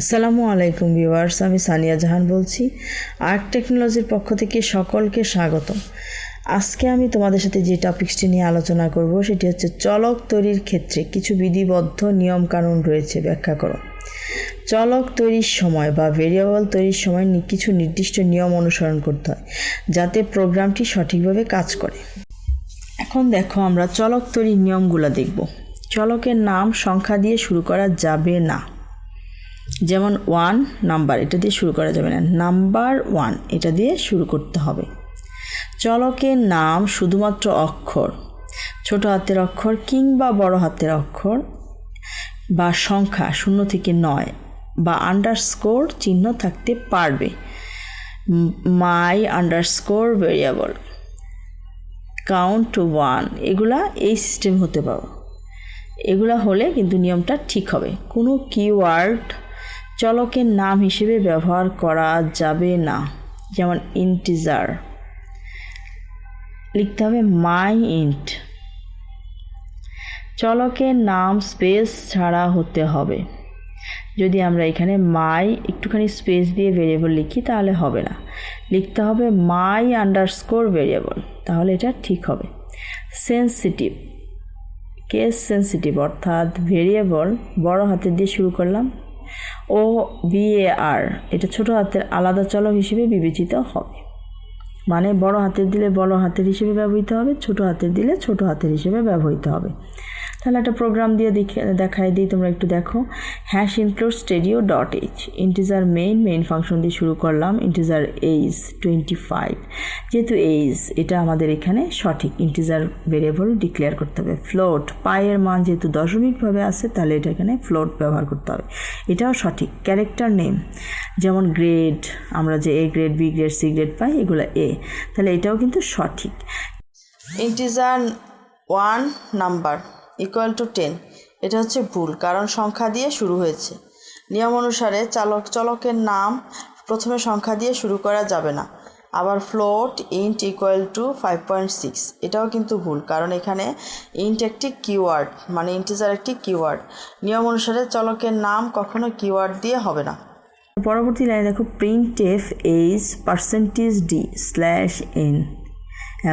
আসসালামু আলাইকুম ভিউয়ার্স, আমি সানিয়া জাহান বলছি। আর্ট টেকনোলজির পক্ষ থেকে সকলকে স্বাগত আজকে আমি তোমাদের সাথে যে টপিক্সটি নিয়ে আলোচনা করব, সেটি হচ্ছে চলক তৈরির ক্ষেত্রে কিছু বিধিবদ্ধ নিয়মকানুন রয়েছে, ব্যাখ্যা করো। চলক তৈরির সময় বা ভেরিয়েবল তৈরির সময় কিছু নির্দিষ্ট নিয়ম অনুসরণ করতে হয়, যাতে প্রোগ্রামটি সঠিকভাবে কাজ করে। এখন দেখো, আমরা চলক তৈরির নিয়মগুলো দেখব। চলকের নাম, সংখ্যা দিয়ে শুরু করা যাবে না। যেমন ওয়ান, নাম্বার, এটা দিয়ে শুরু করা যাবে না। নাম্বার ওয়ান, এটা দিয়ে শুরু করতে হবে। চলকের নাম শুধুমাত্র অক্ষর। ছোট হাতের অক্ষর কিংবা বড় হাতের অক্ষর বা সংখ্যা শূন্য থেকে নয় বা আন্ডারস্কোর চিহ্ন থাকতে পারবে। My underscore variable count two one এগুলা এই সিস্টেম হতে পারো। এগুলা হলে কিন্তু নিয়মটা ঠিক হবে। কোনো কিওয়ার্ড চলকের নাম হিসেবে ব্যবহার করা যাবে না। যেমন ইন্টিজার লিখতে হবে মাই ইন্ট চলকের নাম স্পেস ছাড়া হতে হবে। যদি আমরা এখানে মাই একটুখানি স্পেস দিয়ে ভেরিয়েবল লিখি, তাহলে হবে না। লিখতে হবে মাই আন্ডারস্কোর ভেরিয়েবল তাহলে এটা ঠিক হবে। সেন্সিটিভ কেস সেন্সিটিভ অর্থাৎ ভেরিয়েবল বড় হাতের দিয়ে শুরু করলাম। ও বিএআর এটা ছোট হাতের আলাদা চলক হিসেবে বিবেচিত হবে। মানে বড় হাতের দিলে বড় হাতের হিসেবে ব্যবহৃত হবে, ছোট হাতের দিলে ছোট হাতের হিসেবে ব্যবহৃত হবে। তাহলে একটা প্রোগ্রাম দিয়ে দেখে, দেখাই দিই, তোমরা একটু দেখো। Hash include stdio dot h integer main main function দিয়ে শুরু করলাম ইন্টিজার এইজ টোয়েন্টি ফাইভ যেহেতু এইজ এটা আমাদের এখানে সঠিক ইন্টিজার ভেরিয়েবল ডিক্লেয়ার করতে হবে। ফ্লোট পায়ের মান যেহেতু দশমিকভাবে আছে, তাহলে এটা এখানে ফ্লোট ব্যবহার করতে হবে। এটাও সঠিক। ক্যারেক্টার নেম যেমন গ্রেড আমরা যে A grade B grade C grade পাই, এগুলো এ তাহলে এটাও কিন্তু সঠিক। Integer one number equal to ten এটা হচ্ছে ভুল, কারণ সংখ্যা দিয়ে শুরু হয়েছে। নিয়ম অনুসারে চালক, চলকের নাম প্রথমে সংখ্যা দিয়ে শুরু করা যাবে না। আবার float int equal to five point six এটাও কিন্তু ভুল, কারণ এখানে ইন্ট একটি কিওয়ার্ড মানে ইন্টিজার একটি কিওয়ার্ড নিয়ম অনুসারে চলকের নাম কখনো কিওয়ার্ড দিয়ে হবে না। পরবর্তী লাইনে দেখো print f age percentage d slash n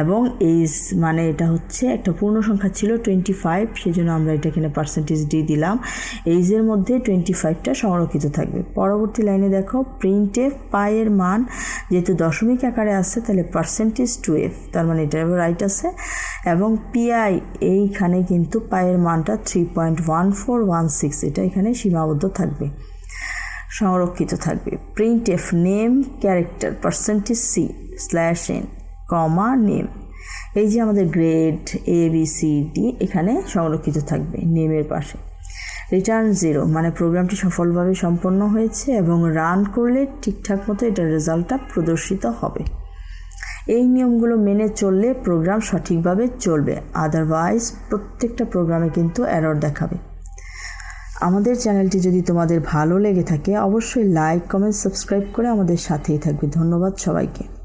এবং এইজ মানে এটা হচ্ছে একটা পূর্ণ সংখ্যা ছিল টোয়েন্টি ফাইভ সেজন্য আমরা এটা এখানে পার্সেন্টেজ ডি দিলাম। এইজের মধ্যে টোয়েন্টি ফাইভটা সংরক্ষিত থাকবে। পরবর্তী লাইনে দেখো প্রিন্ট পায়ের মান যেহেতু দশমিক আকারে আছে, তাহলে পার্সেন্টেজ টু এফ তার মানে এটা রাইট আছে। এবং পিআই এইখানে কিন্তু পায়ের মানটা three point one four one six এটা এখানে সীমাবদ্ধ থাকবে, সংরক্ষিত থাকবে। Print f name character percentage c slash n comma name. এই যে আমাদের grade A B C D এখানে সংরক্ষিত থাকবে নেমের পাশে। রিটার্ন জিরো মানে প্রোগ্রামটি সফলভাবে সম্পন্ন হয়েছে এবং রান করলে ঠিকঠাক মতো এটার রেজাল্টটা প্রদর্শিত হবে। এই নিয়মগুলো মেনে চললে প্রোগ্রাম সঠিকভাবে চলবে, আদারওয়াইজ প্রত্যেকটা প্রোগ্রামে কিন্তু এরর দেখাবে। আমাদের চ্যানেলটি যদি তোমাদের ভালো লেগে থাকে, অবশ্যই লাইক, কমেন্ট, সাবস্ক্রাইব করে আমাদের সাথেই থাকবে। ধন্যবাদ সবাইকে।